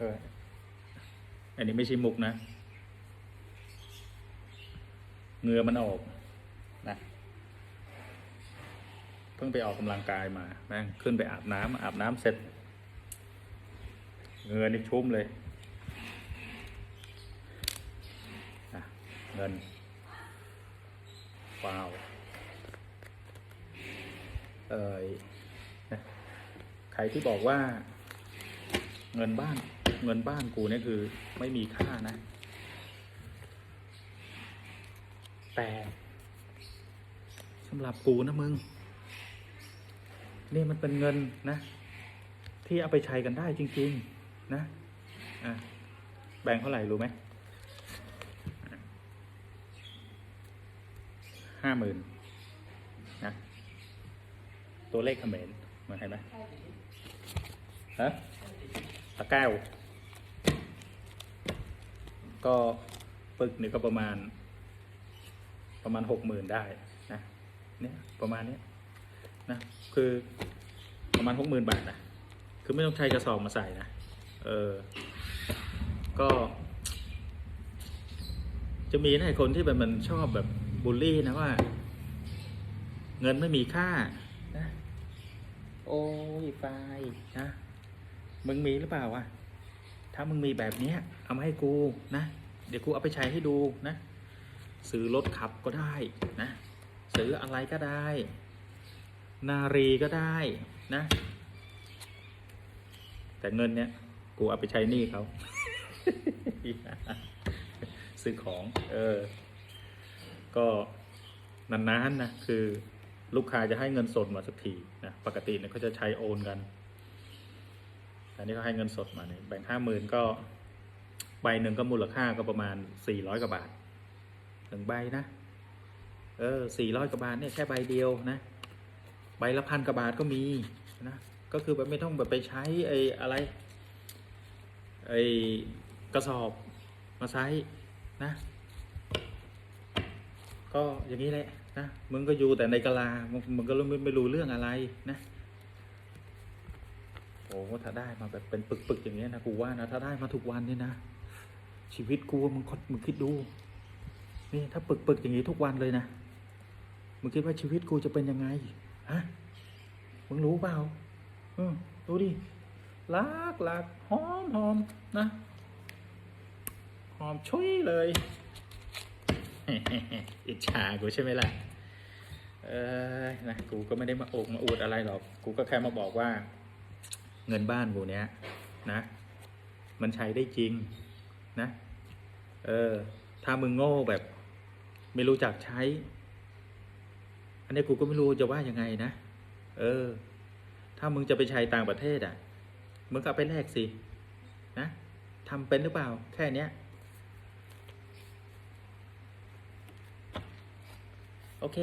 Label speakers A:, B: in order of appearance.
A: อ อันนี้ไม่ใช่มุกนะเหงื่อมันออกนะเพิ่งไปออกกำลังกายมาแม่งขึ้นไปอาบน้ำอาบน้ำเสร็จเหงื่อนี่ชุ่มเลยเงินว้าวเอ่ยใครที่บอกว่าเงินบ้าน เงินบ้านกูเนี่ยคือ ไม่มีค่านะ แต่สำหรับกูนะมึงนี่มันเป็นเงินนะ ที่เอาไปใช้กันได้จริง ๆ นะอะแบ่งเท่าไหร่รู้ไหมห้าหมื่นนะตัวเลขเขมรมาเห็นไหมฮะตะแก้ว ก็ปึกนี่ก็ประมาณ ประมาณหกหมื่นได้นะเนี่ยประมาณเนี้ยนะคือประมาณหกหมื่นบาทนะคือไม่ต้องใช้กระสอบมาใส่นะเออก็ จะมีนะไอ้คนที่แบบมันชอบแบบบูลลี่นะว่า เงินไม่มีค่านะโอ้ยไฟนะมึงมีหรือเปล่าวะ ถ้ามึงมีแบบเนี้ยเอามาให้กูนะ เดี๋ยวกูเอาไปใช้ให้ดูนะ ซื้อรถขับก็ได้นะ ซื้ออะไรก็ได้ นารีก็ได้นะ แต่เงินเนี้ยกูเอาไปใช้หนี้เขาซื้อของ เออ ก็นานๆนะ คือลูกค้าจะให้เงินสดมาสักทีนะ ปกติเนี่ยเขาจะใช้โอนกัน อันนี้เขาให้เงินสดมาเนี่ยแบ่งห้าหมื่นก็ใบหนึ่งก็มูลค่าก็ประมาณสี่ร้อยกว่าบาทถึงใบนะ เออสี่ร้อยกว่าบาทเนี่ยแค่ใบเดียวนะ ใบละพันกว่าบาทก็มีนะ ก็คือแบบไม่ต้องแบบไปใช้ไอ้อะไรไอ้กระสอบมาใช้นะ ก็อย่างนี้แหละนะ มึงก็อยู่แต่ในกะลา มึงก็ไม่รู้เรื่องอะไรนะ อ้ถ้าได้มาแบบเป็นปึกๆอย่างเงี้ยนะกูว่านะถ้าได้มาทุกวันเนี่ยนะชีวิตกูมึงคดมึงคิดดู นี่ถ้าปึกๆอย่างงี้ทุกวันเลยนะมึงคิดว่าชีวิตกูจะเป็นยังไงฮะมึงรู้เปล่าเออดูดิลักลักหอมหอมนะหอมชุยเลยอิจฉากูใช่ไหมล่ะเออนะกูก็ไม่ได้มาโอกมาอวดอะไรหรอก กูก็แค่มาบอกว่า เงินบ้านกูเนี้ยนะ มันใช้ได้จริงนะ เออ ถ้ามึงโง่แบบ ไม่รู้จักใช้ อันนี้กูก็ไม่รู้จะว่ายังไงนะ เออ ถ้ามึงจะไปใช้ต่างประเทศอะ มึงก็เอาไปแลกสินะทำเป็นหรือเปล่า แค่เนี้ยโอเค